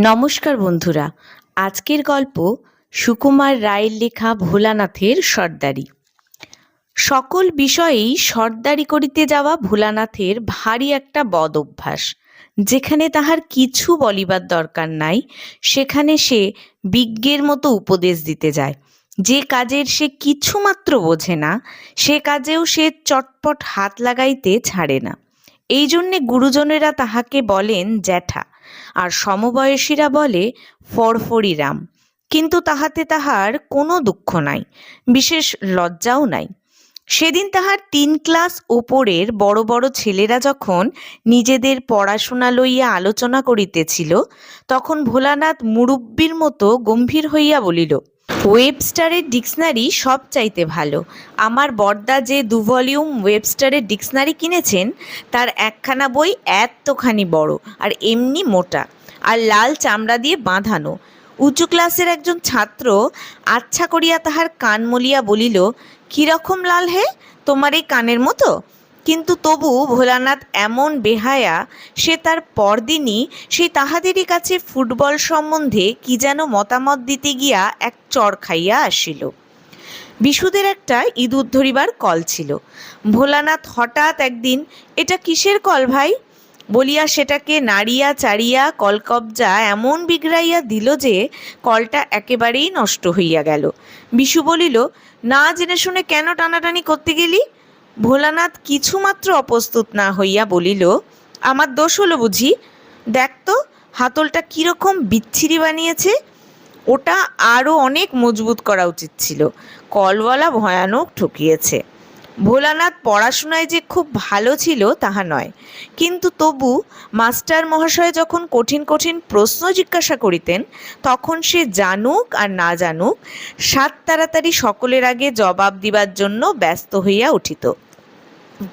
নমস্কার বন্ধুরা, আজকের গল্প সুকুমার রায়ের লেখা ভোলানাথের সর্দারি। সকল বিষয়েই সর্দারি করিতে যাওয়া ভোলানাথের ভারী একটা বদ অভ্যাস। যেখানে তাহার কিছু বলিবার দরকার নাই, সেখানে সে বিজ্ঞের মতো উপদেশ দিতে যায়। যে কাজের সে কিছুমাত্র বোঝে না, সে কাজেও সে চটপট হাত লাগাইতে ছাড়ে না। এই জন্যে গুরুজনেরা তাহাকে বলেন জ্যাঠা। আর সমবয়সীরা বলে ফরফরিরাম কিন্তু তাহাতে তাহার কোনো দুঃখ নাই, বিশেষ লজ্জাও নাই। সেদিন তাহার তিন ক্লাস ওপরের বড় বড় ছেলেরা যখন নিজেদের পড়াশোনা লইয়া আলোচনা করিতেছিল, তখন ভোলানাথ মুরব্বীর মতো গম্ভীর হইয়া বলিল ওয়েবস্টারের ডিকশনারি সব চাইতে ভালো। আমার বর্দা যে দু ভলিউম ওয়েবস্টারের ডিকশনারি কিনেছেন, তার একখানা বই এতখানি বড় আর এমনি মোটা আর লাল চামড়া দিয়ে বাঁধানো। উঁচু ক্লাসের একজন ছাত্র আচ্ছা করিয়া তাহার কান মলিয়া বলিল, কীরকম লাল হে? তোমার এই কানের মতো? কিন্তু তবু ভোলানাথ এমন বেহায়া, সে তার পরদিনই সেই তাহাদেরই কাছে ফুটবল সম্বন্ধে কি যেন মতামত দিতে গিয়া এক চর খাইয়া আসিল। বিশুদের একটা ইঁদুর ধরিবার কল ছিল। ভোলানাথ হঠাৎ একদিন, এটা কিসের কল ভাই? বলিয়া সেটাকে নাড়িয়া চাড়িয়া কলকবজা এমন বিগড়াইয়া দিল যে কলটা একেবারেই নষ্ট হইয়া গেল। বিশু বলিল, না জেনে শুনে কেন টানাটানি করতে গেলি? ভোলানাথ কিছুমাত্র অপ্রস্তুত না হইয়া বলিল, আমার দোষ হলো বুঝি? দেখ তো, হাতলটা কীরকম বিচ্ছিরি বানিয়েছে। ওটা আরও অনেক মজবুত করা উচিত ছিল। কলওয়ালা ভয়ানক ঠকিয়েছে। ভোলানাথ পড়াশোনায় যে খুব ভালো ছিল তাহা নয়। কিন্তু তবু মাস্টার মহাশয় যখন কঠিন কঠিন প্রশ্ন জিজ্ঞাসা করিতেন, তখন সে জানুক আর না জানুক, সাত তাড়াতাড়ি সকলের আগে জবাব দিবার জন্য ব্যস্ত হইয়া উঠিত।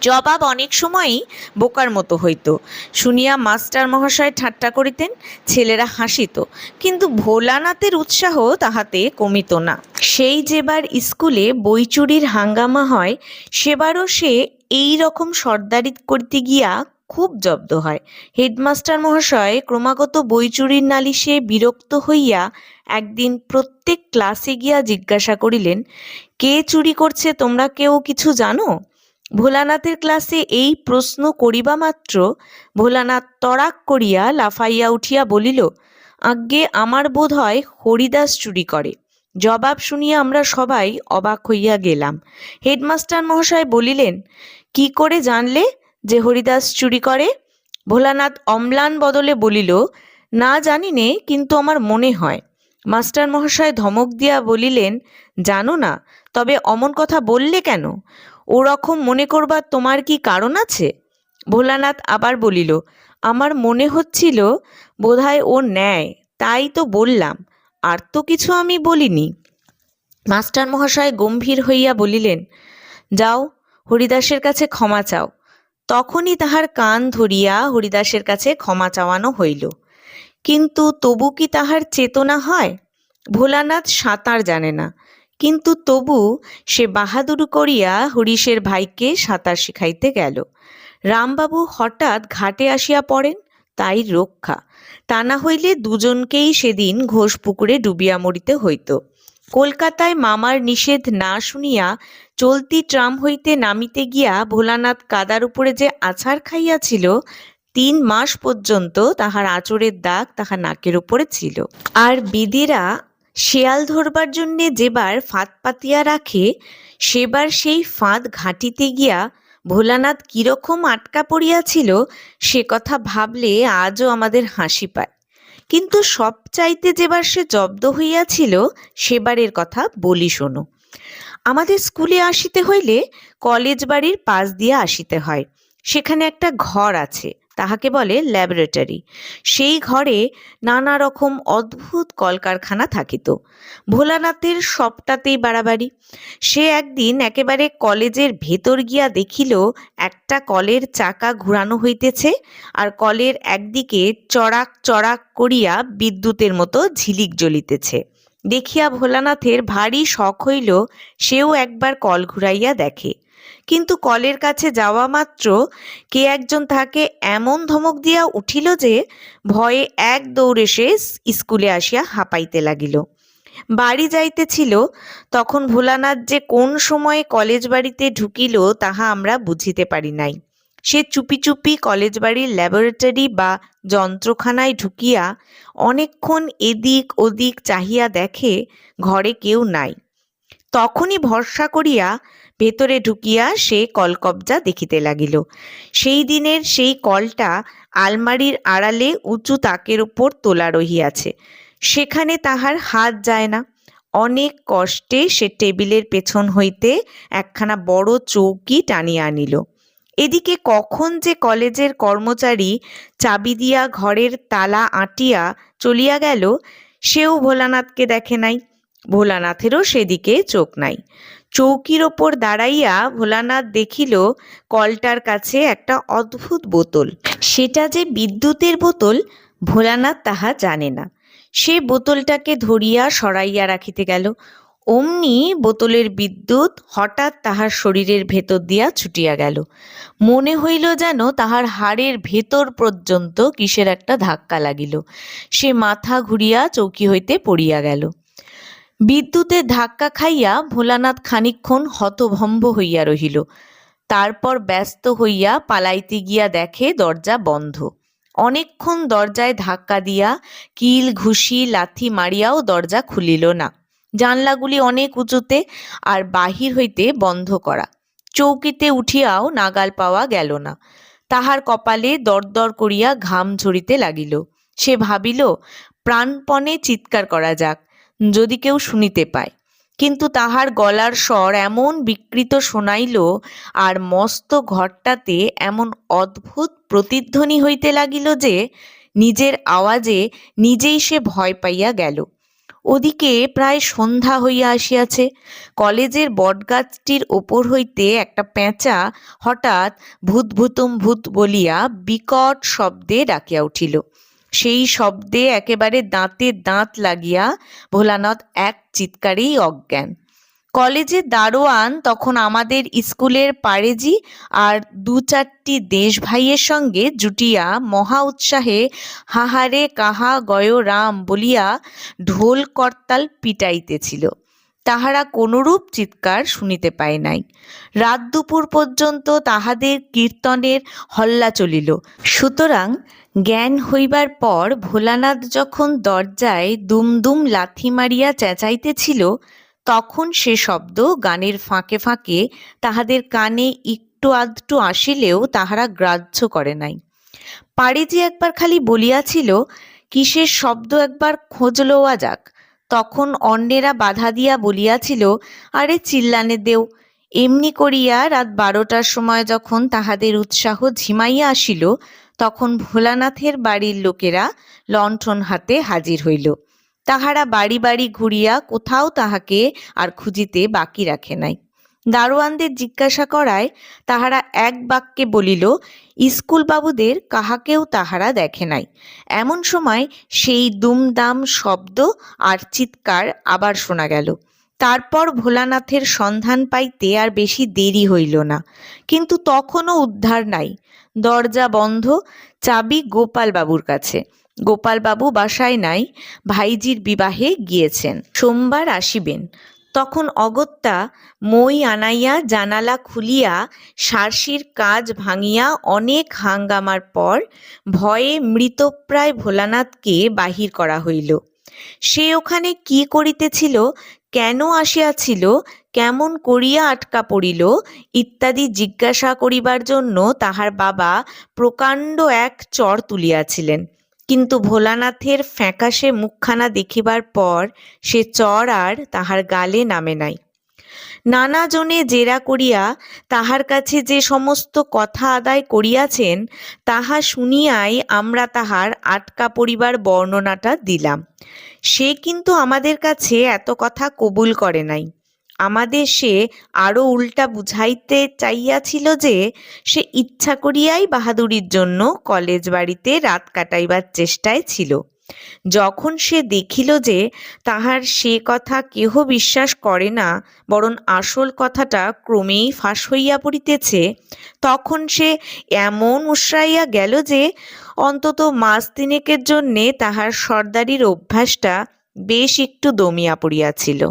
জবাব অনেক সময়ই বোকার মতো হইত। শুনিয়া মাস্টার মহাশয় ঠাট্টা করিতেন, ছেলেরা হাসিত, কিন্তু ভোলানাথের উৎসাহ তাহাতে কমিত না। সেই যেবার স্কুলে বই চুরির হাঙ্গামা হয়, সেবারও সে এই রকম সর্দারি করতে গিয়া খুব জব্দ হয়। হেডমাস্টার মহাশয় ক্রমাগত বই চুরির নালিশে বিরক্ত হইয়া একদিন প্রত্যেক ক্লাসে গিয়া জিজ্ঞাসা করিলেন, কে চুরি করছে, তোমরা কেউ কিছু জানো? ভোলানাথের ক্লাসে এই প্রশ্ন করিবা মাত্র, ভোলানাথ তড়াক করিয়া লাফাইয়া উঠিয়া বলিল, আজ্ঞে, আমার বোধ হয় হরিদাস চুরি করে। জবাব শুনিয়া আমরা সবাই অবাক হইয়া গেলাম। হেডমাস্টার মহাশয় বলিলেন, কি করে জানলে যে হরিদাস চুরি করে? ভোলানাথ অম্লান বদলে বলিল, না জানি নে, কিন্তু আমার মনে হয়। মাস্টার মহাশয় ধমক দিয়া বলিলেন, জানো না, তবে অমন কথা বললে কেন? ওরকম মনে করবার তোমার কি কারণ আছে? ভোলানাথ আবার বলিল, আমার মনে হচ্ছিল বোধহয় ও নেয় তাই তো বললাম, আর তো কিছু আমি বলিনি। মাস্টার মহাশয় গম্ভীর হইয়া বলিলেন, যাও, হরিদাসের কাছে ক্ষমা চাও। তখনই তাহার কান ধরিয়া হরিদাসের কাছে ক্ষমা চাওয়ানো হইল। কিন্তু তবু কি তাহার চেতনা হয়? ভোলানাথ সাঁতার জানে না। কিন্তু তবু সে বাহাদুর করিয়া হরিশের ভাইকে সাঁতার শিখাইতে গেল। রামবাবু হঠাৎ ঘাটে আসিয়া পড়েন, তাই রক্ষা। তা না হইলে দুজনকেই সেদিন ঘোষ পুকুরে ডুবিয়া মরিতে হইত। কলকাতায় মামার নিষেধ না শুনিয়া চলতি ট্রাম হইতে নামিতে গিয়া ভোলানাথ কাদার উপরে যে আছাড় খাইয়াছিল, তিন মাস পর্যন্ত তাহার আঁচড়ের দাগ তাহার নাকের উপরে ছিল। আর বিদিরা শেয়াল ধরবার জন্যে যেবার ফাঁদ পাতিয়া রাখে, সেবার সেই ফাঁদ ঘাঁটিতে গিয়া ভোলানাথ কীরকম আটকা পড়িয়াছিল, সে কথা ভাবলে আজও আমাদের হাসি পায়। কিন্তু সব চাইতে যেবার সে জব্দ হইয়াছিল, সেবারের কথা বলি শোনো। আমাদের স্কুলে আসিতে হইলে কলেজ বাড়ির পাশ দিয়ে আসিতে হয়। সেখানে একটা ঘর আছে। তাহাকে বলে ল্যাবরেটরি। সেই ঘরে নানা রকম অদ্ভুত কলকারখানা থাকিত। ভোলানাথের সবটাতেই বাড়াবাড়ি। সে একদিন একেবারে কলেজের ভেতর গিয়া দেখিল, একটা কলের চাকা ঘুরানো হইতেছে আর কলের একদিকে চড়াক চড়াক করিয়া বিদ্যুতের মতো ঝিলিক জ্বলিতেছে। দেখিয়া ভোলানাথের ভারী শখ হইল সেও একবার কল ঘুরাইয়া দেখে। কিন্তু কলের কাছে যাওয়া মাত্র কে একজন তাহাকে এমন ধমক দিয়া উঠিল যে ভয়ে এক দৌড়ে সে স্কুলে আসিয়া হাঁপাইতে লাগিল। বাড়ি যাইতেছিল, তখন ভোলানাথ যে কোন সময়ে কলেজ বাড়িতে ঢুকিল তাহা আমরা বুঝিতে পারি নাই। সে চুপি চুপি কলেজ বাড়ির ল্যাবরেটরি বা যন্ত্রখানায় ঢুকিয়া অনেকক্ষণ এদিক ওদিক চাহিয়া দেখে ঘরে কেউ নাই। তখনই ভরসা করিয়া ভেতরে ঢুকিয়া সে কলকবজা দেখিতে লাগিল। সেই দিনের সেই কলটা আলমারির আড়ালে উঁচু তাকের উপর তোলা রহিয়াছে। সেখানে তাহার হাত যায় না। অনেক কষ্টে সে টেবিলের পেছন হইতে একখানা বড় চৌকি টানিয়া আনিল। এদিকে কখন যে কলেজের কর্মচারী চাবি দিয়া ঘরের তালা আঁটিয়া চলিয়া গেল, সেও ভোলানাথকে দেখে নাই। ভোলানাথেরও সেদিকে চোখ নাই। চৌকির ওপর দাঁড়াইয়া ভোলানাথ দেখিল, কলটার কাছে একটা অদ্ভুত বোতল। সেটা যে বিদ্যুতের বোতল, ভোলানাথ তাহা জানে না। সে বোতলটাকে ধরিয়া সরাইয়া রাখিতে গেল। অমনি বোতলের বিদ্যুৎ হঠাৎ তাহার শরীরের ভেতর দিয়া ছুটিয়া গেল। মনে হইল যেন তাহার হাড়ের ভেতর পর্যন্ত কিসের একটা ধাক্কা লাগিল। সে মাথা ঘুরিয়া চৌকি হইতে পড়িয়া গেল। বিদ্যুতের ধাক্কা খাইয়া ভোলানাথ খানিকক্ষণ হতভম্ব হইয়া রহিল। তারপর ব্যস্ত হইয়া পালাইতে গিয়া দেখে দরজা বন্ধ। অনেকক্ষণ দরজায় ধাক্কা দিয়া কিল ঘুষি লাথি মারিয়াও দরজা খুলিল না। জানলাগুলি অনেক উঁচুতে আর বাহির হইতে বন্ধ করা। চৌকিতে উঠিয়াও নাগাল পাওয়া গেল না। তাহার কপালে দরদর করিয়া ঘাম ঝরিতে লাগিল। সে ভাবিল, প্রাণপণে চিৎকার করা যাক, যদি কেউ শুনিতে পায়। কিন্তু তাহার গলার স্বর এমন বিকৃত শোনাইল আর মস্ত ঘরটাতে এমন অদ্ভুত প্রতিধ্বনি হইতে লাগিল যে, নিজের আওয়াজে নিজেই সে ভয় পাইয়া গেল। ওদিকে প্রায় সন্ধ্যা হইয়া আসিয়াছে। কলেজের বটগাছটির ওপর হইতে একটা পেঁচা হঠাৎ ভূতভূতম ভূত বলিয়া বিকট শব্দে ডাকিয়া উঠিল। সেই শব্দে একেবারে দাঁতে দাঁত লাগিয়া ভোলানাথ এক চিৎকারেই অজ্ঞান। কলেজে দারোয়ান তখন আমাদের স্কুলের পাড়েজি আর দু চারটি দেশ ভাইয়ের সঙ্গে জুটিয়া মহা উৎসাহে হাহারে কাহা গয় রাম বলিয়া ঢোল করতাল পিটাইতেছিল। তাহারা কোনরূপ চিৎকার শুনিতে পায় নাই। রাত দুপুর পর্যন্ত তাহাদের কীর্তনের হল্লা চলিল। সুতরাং জ্ঞান হইবার পর ভোলানাথ যখন দরজায় দুমদুম লাথি মারিয়া চেঁচাইতেছিল তখন সে শব্দ গানের ফাঁকে ফাঁকে তাহাদের কানে একটু আধটু আসিলেও তাহারা গ্রাহ্য করে নাই। পাড়িজি একবার খালি বলিয়াছিল, কিসের শব্দ একবার খোঁজ লওয়া যাক। তখন অন্যেরা বাধা দিয়া বলিয়াছিল, আরে চিল্লানে দেও। এমনি করিয়া রাত বারোটার সময় যখন তাহাদের উৎসাহ ঝিমাইয়া আসিল, তখন ভোলানাথের বাড়ির লোকেরা লণ্ঠন হাতে হাজির হইল। তাহারা বাড়ি বাড়ি ঘুরিয়া কোথাও তাহাকে আর খুঁজিতে বাকি রাখে নাই। দারোয়ানদের জিজ্ঞাসা করায় তাহারা এক বাক্যে বলিল স্কুল বাবুদের কাহাকেও তাহারা দেখে নাই। এমন সময় সেই দুমদাম শব্দ আর চিৎকার আবার শোনা গেল। তারপর ভোলানাথের সন্ধান পাইতে আর বেশি দেরি হইল না। কিন্তু তখনও উদ্ধার নাই। দরজা বন্ধ, চাবি গোপাল বাবুর কাছে। গোপালবাবু বাসায় নাই, ভাইজির বিবাহে গিয়েছেন। সোমবার আসিবেন। তখন অগত্যা মই আনাইয়া জানালা খুলিয়া সারসির কাজ ভাঙিয়া অনেক হাঙ্গামার পর ভয়ে মৃতপ্রায় ভোলানাথকে বাহির করা হইল। সে ওখানে কি করিতেছিল, কেন আসিয়াছিল, কেমন করিয়া আটকা পড়িল ইত্যাদি জিজ্ঞাসা করিবার জন্য তাহার বাবা প্রকাণ্ড এক চর তুলিয়াছিলেন। কিন্তু ভোলানাথের ফ্যাকাশে মুখখানা দেখিবার পর সে চর আর তাহার গালে নামে নাই। নানা জনে জেরা করিয়া তাহার কাছে যে সমস্ত কথা আদায় করিয়াছেন, তাহা শুনিয়াই আমরা তাহার আটকা পড়িবার বর্ণনাটা দিলাম। সে কিন্তু আমাদের কাছে এত কথা কবুল করে নাই। আমাদের সে আরও উল্টা বুঝাইতে চাইয়াছিল যে সে ইচ্ছা করিয়াই বাহাদুরির জন্য কলেজ বাড়িতে রাত কাটাইবার চেষ্টায় ছিল। যখন সে দেখিল যে তাহার সে কথা কেহ বিশ্বাস করে না, বরং আসল কথাটা ক্রমেই ফাঁস হইয়া পড়িতেছে, তখন সে এমন উৎসাইয়া গেল যে অন্তত মাস তিনেকের জন্যে তাহার সর্দারির অভ্যাসটা বেশ একটু দমিয়া পড়িয়াছিল।